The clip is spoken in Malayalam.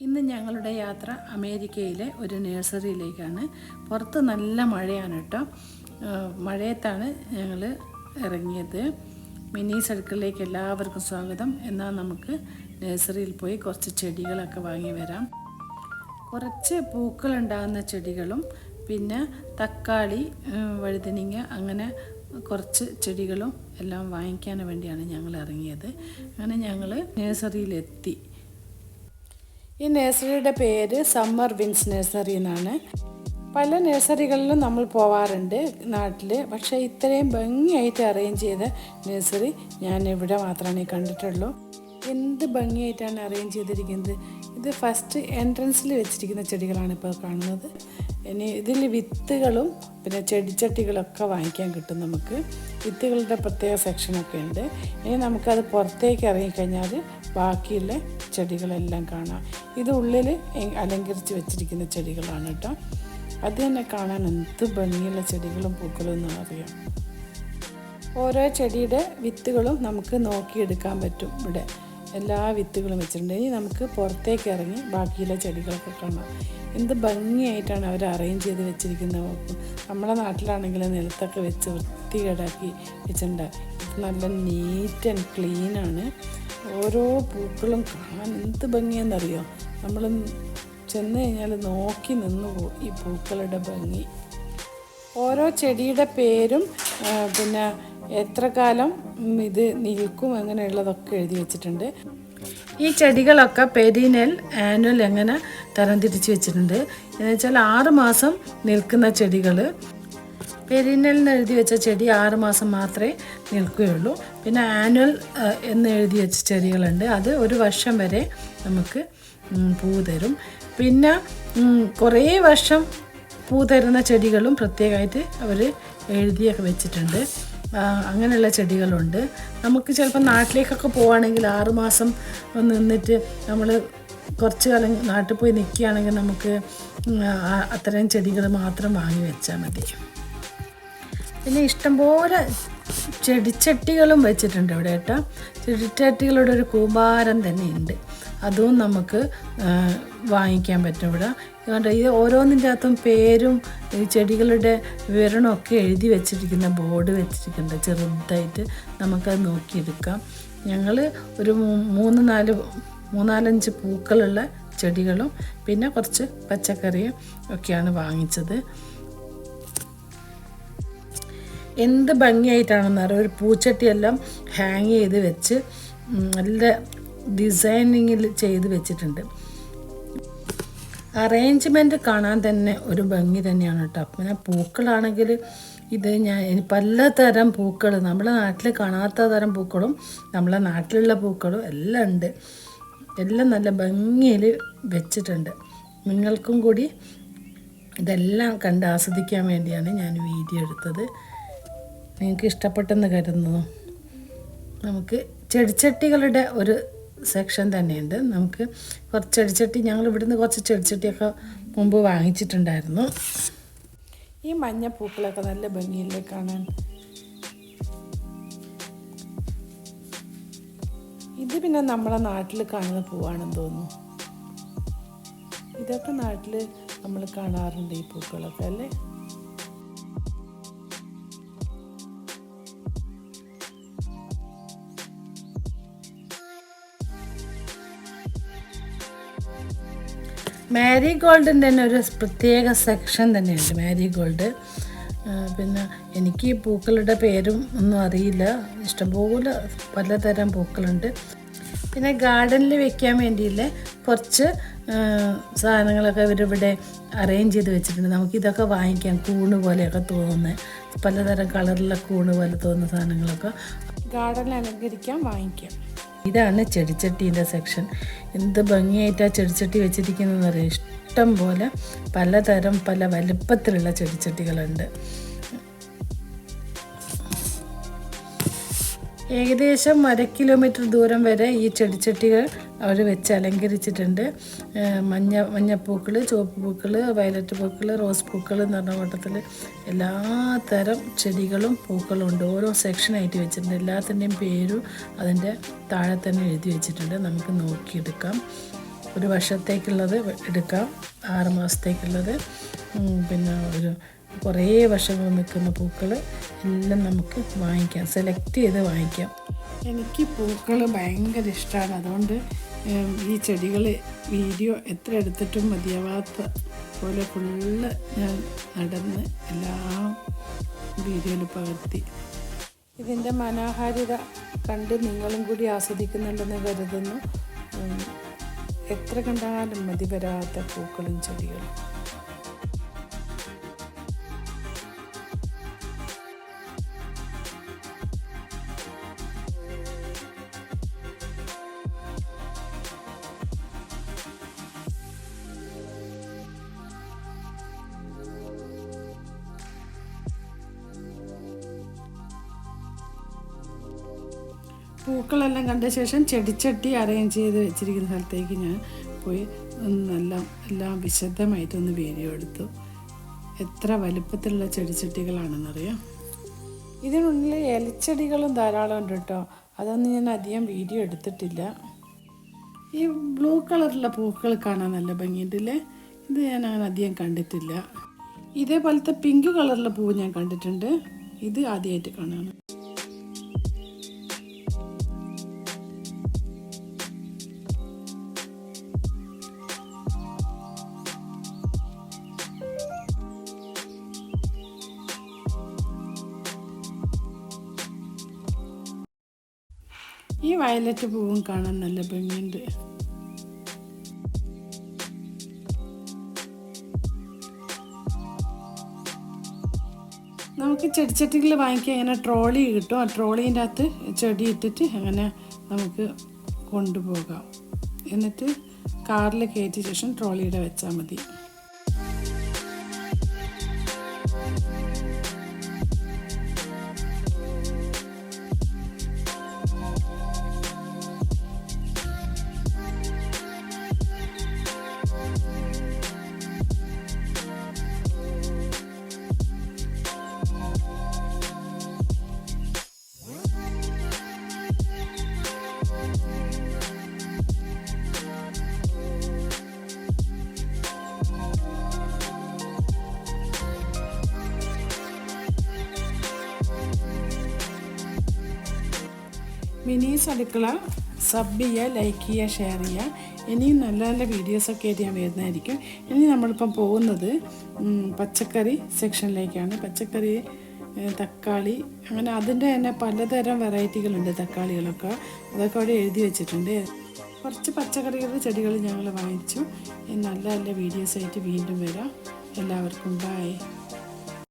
ഇന്ന് ഞങ്ങളുടെ യാത്ര അമേരിക്കയിലെ ഒരു നഴ്സറിയിലേക്കാണ്. പുറത്ത് നല്ല മഴയാണ് കേട്ടോ മഴയത്താണ് ഞങ്ങൾ ഇറങ്ങിയത്. മിനി സർക്കിളിലേക്ക് എല്ലാവർക്കും സ്വാഗതം. എന്നാൽ നമുക്ക് നഴ്സറിയിൽ പോയി കുറച്ച് ചെടികളൊക്കെ വാങ്ങി വരാം. കുറച്ച് പൂക്കളുണ്ടാകുന്ന ചെടികളും പിന്നെ തക്കാളി വഴുതനങ്ങ അങ്ങനെ കുറച്ച് ചെടികളും എല്ലാം വാങ്ങിക്കാൻ വേണ്ടിയാണ് ഞങ്ങൾ ഇറങ്ങിയത്. അങ്ങനെ ഞങ്ങൾ നഴ്സറിയിലെത്തി. ഈ നഴ്സറിയുടെ പേര് സമ്മർ വിൻസ് നഴ്സറി എന്നാണ്. പല നഴ്സറികളിലും നമ്മൾ പോവാറുണ്ട് നാട്ടിൽ പക്ഷേ ഇത്രയും ഭംഗിയായിട്ട് അറേഞ്ച് ചെയ്ത നഴ്സറി ഞാൻ ഇവിടെ മാത്രമേ കണ്ടിട്ടുള്ളൂ. എന്ത് ഭംഗിയായിട്ടാണ് അറേഞ്ച് ചെയ്തിരിക്കുന്നത്? ഇത് ഫസ്റ്റ് എൻട്രൻസിൽ വെച്ചിരിക്കുന്ന ചെടികളാണ് ഇപ്പോൾ കാണുന്നത്. ഇനി ഇതിൽ വിത്തുകളും പിന്നെ ചെടിച്ചട്ടികളൊക്കെ വാങ്ങിക്കാൻ കിട്ടും നമുക്ക്. വിത്തുകളുടെ പ്രത്യേക സെക്ഷനൊക്കെ ഉണ്ട്. ഇനി നമുക്കത് പുറത്തേക്ക് ഇറങ്ങിക്കഴിഞ്ഞാൽ ബാക്കിയുള്ള ചെടികളെല്ലാം കാണാം. ഇത് ഉള്ളിൽ അലങ്കരിച്ച് വെച്ചിരിക്കുന്ന ചെടികളാണ് കേട്ടോ. അത് തന്നെ കാണാൻ എന്ത് ഭംഗിയുള്ള ചെടികളും പൂക്കളും എന്ന് അറിയാം. ഓരോ ചെടിയുടെ വിത്തുകളും നമുക്ക് നോക്കിയെടുക്കാൻ പറ്റും ഇവിടെ. എല്ലാ വിത്തുകളും വെച്ചിട്ടുണ്ട്. ഇനി നമുക്ക് പുറത്തേക്ക് ഇറങ്ങി ബാക്കിയുള്ള ചെടികളൊക്കെ കാണാം. എന്ത് ഭംഗിയായിട്ടാണ് അവർ അറേഞ്ച് ചെയ്ത് വെച്ചിരിക്കുന്നത്. നമ്മുടെ നാട്ടിലാണെങ്കിൽ നിലത്തൊക്കെ വെച്ച് വൃത്തികേടാക്കി വെച്ചിട്ടുണ്ട്. നല്ല നീറ്റ് ആൻഡ് ക്ലീനാണ് ഓരോ പൂക്കളും കാണാൻ എന്ത് ഭംഗിയെന്നറിയോ? നമ്മൾ ചെന്ന് കഴിഞ്ഞാൽ നോക്കി നിന്ന് പോകും ഈ പൂക്കളുടെ ഭംഗി. ഓരോ ചെടിയുടെ പേരും പിന്നെ എത്ര കാലം ഇത് നിൽക്കും അങ്ങനെയുള്ളതൊക്കെ എഴുതി വെച്ചിട്ടുണ്ട്. ഈ ചെടികളൊക്കെ പെരിനൽ ആനുവൽ എങ്ങനെ തരംതിരിച്ച് വെച്ചിട്ടുണ്ട്. എന്ന് വെച്ചാൽ ആറ് മാസം നിൽക്കുന്ന ചെടികൾ പെരിനൽ എന്ന് എഴുതി വെച്ച ചെടി ആറ് മാസം മാത്രമേ നിൽക്കുകയുള്ളൂ. പിന്നെ ആനുവൽ എന്ന് എഴുതി വെച്ച ചെടികളുണ്ട്. അത് ഒരു വർഷം വരെ നമുക്ക് പൂ തരും. പിന്നെ കുറേ വർഷം പൂ തരുന്ന ചെടികളും പ്രത്യേകമായിട്ട് അവർ എഴുതിയൊക്കെ വെച്ചിട്ടുണ്ട്. അങ്ങനെയുള്ള ചെടികളുണ്ട്. നമുക്ക് ചിലപ്പോൾ നാട്ടിലേക്കൊക്കെ പോവുകയാണെങ്കിൽ ആറുമാസം നിന്നിട്ട് നമ്മൾ കുറച്ച് കാലം നാട്ടിൽ പോയി നിൽക്കുകയാണെങ്കിൽ നമുക്ക് അത്തരം ചെടികൾ മാത്രം വാങ്ങി വെച്ചാൽ മതി. പിന്നെ ഇഷ്ടംപോലെ ചെടിച്ചട്ടികളും വെച്ചിട്ടുണ്ട് ഇവിടെ കേട്ടോ. ചെടിച്ചട്ടികളുടെ ഒരു കൂമ്പാരം തന്നെ ഉണ്ട് അതും നമുക്ക് വാങ്ങിക്കാൻ പറ്റും ഇവിടെ. അതുകൊണ്ട് ഈ ഓരോന്നിന്റെ അകത്തും പേരും ഈ ചെടികളുടെ വിവരണമൊക്കെ എഴുതി വെച്ചിരിക്കുന്ന ബോർഡ് വെച്ചിരിക്കുന്നുണ്ട് ചെറുതായിട്ട് നമുക്കത് നോക്കിയെടുക്കാം. ഞങ്ങൾ ഒരു മൂന്ന് നാല് മൂന്നാലഞ്ച് പൂക്കളുള്ള ചെടികളും പിന്നെ കുറച്ച് പച്ചക്കറിയും ഒക്കെയാണ് വാങ്ങിച്ചത്. എന്ത് ഭംഗിയായിട്ടാണെന്ന് അറിയാം? ഒരു പൂച്ചട്ടിയെല്ലാം ഹാങ് ചെയ്ത് വെച്ച് നല്ല ഡിസൈനിങ്ങിൽ ചെയ്ത് വെച്ചിട്ടുണ്ട്. അറേഞ്ച്മെന്റ് കാണാൻ തന്നെ ഒരു ഭംഗി തന്നെയാണ് കേട്ടോ. പിന്നെ പൂക്കളാണെങ്കിൽ ഇത് ഞാൻ പലതരം പൂക്കൾ നമ്മുടെ നാട്ടിൽ കാണാത്ത തരം പൂക്കളും നമ്മളെ നാട്ടിലുള്ള പൂക്കളും എല്ലാം ഉണ്ട്. എല്ലാം നല്ല ഭംഗിയിൽ വെച്ചിട്ടുണ്ട്. നിങ്ങൾക്കും കൂടി ഇതെല്ലാം കണ്ട് ആസ്വദിക്കാൻ വേണ്ടിയാണ് ഞാൻ വീഡിയോ എടുത്തത്. നിങ്ങൾക്ക് ഇഷ്ടപ്പെട്ടെന്ന് കരുതുന്നു. നമുക്ക് ചെടിച്ചട്ടികളുടെ ഒരു സെക്ഷൻ തന്നെയുണ്ട്. നമുക്ക് കുറച്ച് ചെടിച്ചട്ടി ഞങ്ങൾ ഇവിടുന്ന് കുറച്ച് ചെടിച്ചട്ടിയൊക്കെ മുമ്പ് വാങ്ങിച്ചിട്ടുണ്ടായിരുന്നു. ഈ മഞ്ഞ പൂക്കളൊക്കെ നല്ല ഭംഗിയില്ലേ കാണാൻ? ഇത് പിന്നെ നമ്മളെ നാട്ടിൽ കാണുന്ന പൂവാണെന്ന് തോന്നുന്നു. ഇതൊക്കെ നാട്ടിൽ നമ്മൾ കാണാറുണ്ട് ഈ പൂക്കളൊക്കെ അല്ലേ? മാരി ഗോൾഡിന്റെ തന്നെ ഒരു പ്രത്യേക സെക്ഷൻ തന്നെയുണ്ട് മാരി ഗോൾഡ് പിന്നെ എനിക്ക് പൂക്കളുടെ പേരും ഒന്നും അറിയില്ല. ഇഷ്ടംപോലെ പലതരം പൂക്കളുണ്ട്. പിന്നെ ഗാർഡനിൽ വെക്കാൻ വേണ്ടിയുള്ള കുറച്ച് സാധനങ്ങളൊക്കെ ഇവരിവിടെ അറേഞ്ച് ചെയ്ത് വെച്ചിട്ടുണ്ട്. നമുക്കിതൊക്കെ വാങ്ങിക്കാം കൂണ് പോലെയൊക്കെ തോന്നുന്നത് പലതരം കളറിലെ കൂണ് പോലെ തോന്നുന്ന സാധനങ്ങളൊക്കെ ഗാർഡനിൽ അലങ്കരിക്കാൻ വാങ്ങിക്കാം. ഇതാണ് ചെടിച്ചട്ടീന്റെ സെക്ഷൻ. എന്ത് ഭംഗിയായിട്ടാ ചെടിച്ചട്ടി വെച്ചിരിക്കുന്നതെന്ന് അറിയാം ഇഷ്ടം പോലെ പലതരം പല വലുപ്പത്തിലുള്ള ചെടിച്ചട്ടികളുണ്ട്. ഏകദേശം അര കിലോമീറ്റർ ദൂരം വരെ ഈ ചെടിച്ചട്ടികൾ അവർ വെച്ച് അലങ്കരിച്ചിട്ടുണ്ട്. മഞ്ഞ മഞ്ഞപ്പൂക്കൾ ചുവപ്പ് പൂക്കൾ വയലറ്റ് പൂക്കൾ റോസ് പൂക്കൾ എന്ന് പറഞ്ഞ കൂട്ടത്തിൽ എല്ലാ തരം ചെടികളും പൂക്കളും ഉണ്ട്. ഓരോ സെക്ഷനായിട്ട് വെച്ചിട്ടുണ്ട്. എല്ലാത്തിന്റെയും പേരും അതിന്റെ താഴെ തന്നെ എഴുതി വെച്ചിട്ടുണ്ട്. നമുക്ക് നോക്കിയെടുക്കാം. ഒരു വർഷത്തേക്കുള്ളത് എടുക്കാം. ആറ് മാസത്തേക്കുള്ളത്. പിന്നെ ഒരു കുറേ വർഷങ്ങൾ നിൽക്കുന്ന പൂക്കൾ എല്ലാം നമുക്ക് വാങ്ങിക്കാം. സെലക്ട് ചെയ്ത് വാങ്ങിക്കാം. എനിക്ക് പൂക്കൾ ഭയങ്കര ഇഷ്ടമാണ് അതുകൊണ്ട് ഈ ചെടികൾ വീഡിയോ എത്ര എടുത്തിട്ടും മതിയാവാത്ത പോലെ ഫുള്ള് ഞാൻ നടന്ന് എല്ലാം വീഡിയോയിൽ പകർത്തി. ഇതിന്റെ മനോഹാരിത കണ്ട് നിങ്ങളും കൂടി ആസ്വദിക്കുന്നുണ്ടെന്ന് കരുതുന്നു. എത്ര കണ്ടാലും മതി വരാത്ത പൂക്കളും ചെടികളും. പൂക്കളെല്ലാം കണ്ട ശേഷം ചെടിച്ചട്ടി അറേഞ്ച് ചെയ്ത് വെച്ചിരിക്കുന്ന സ്ഥലത്തേക്ക് ഞാൻ പോയി ഒന്നെല്ലാം എല്ലാം വിശദമായിട്ടൊന്ന് വീഡിയോ എടുത്തു. എത്ര വലുപ്പത്തിലുള്ള ചെടിച്ചട്ടികളാണെന്നറിയാം? ഇതിനുള്ളിൽ ഇലച്ചെടികളും ധാരാളം ഉണ്ട് കേട്ടോ. അതൊന്നും ഞാൻ അധികം വീഡിയോ എടുത്തിട്ടില്ല. ഈ ബ്ലൂ കളറുള്ള പൂക്കൾ കാണാൻ നല്ല ഭംഗിയുണ്ടല്ലേ ഇത് ഞാൻ അങ്ങനെ അധികം കണ്ടിട്ടില്ല. ഇതേപോലത്തെ പിങ്ക് കളറിലെ പൂ ഞാൻ കണ്ടിട്ടുണ്ട്. ഇത് ആദ്യമായിട്ട് കാണാണ്. ഈ വയലറ്റ് പൂവും കാണാൻ നല്ല ഭംഗിയുണ്ട്. നമുക്ക് ചെടിച്ചട്ടികൾ വാങ്ങിക്കാൻ അങ്ങനെ ട്രോളി കിട്ടും. ആ ട്രോളീന്റെ അകത്ത് ചെടി ഇട്ടിട്ട് അങ്ങനെ നമുക്ക് കൊണ്ടുപോകാം. എന്നിട്ട് കാറിൽ കയറ്റിയ ശേഷം ട്രോളിയുടെ വെച്ചാൽ മതി. മിനീസ് അടുക്കള സബ് ചെയ്യുക ലൈക്ക് ചെയ്യുക ഷെയർ ചെയ്യുക. ഇനിയും നല്ല നല്ല വീഡിയോസൊക്കെ ആയിട്ട് ഞാൻ വരുന്നതായിരിക്കും. ഇനി നമ്മളിപ്പം പോകുന്നത് പച്ചക്കറി സെക്ഷനിലേക്കാണ് പച്ചക്കറി തക്കാളി അങ്ങനെ അതിന്റെ തന്നെ പലതരം വെറൈറ്റികളുണ്ട് തക്കാളികളൊക്കെ. അതൊക്കെ അവിടെ എഴുതി വെച്ചിട്ടുണ്ട്. കുറച്ച് പച്ചക്കറികളുടെ ചെടികൾ ഞങ്ങൾ വാങ്ങിച്ചു. നല്ല നല്ല വീഡിയോസായിട്ട് വീണ്ടും വരാം. എല്ലാവർക്കും ബൈ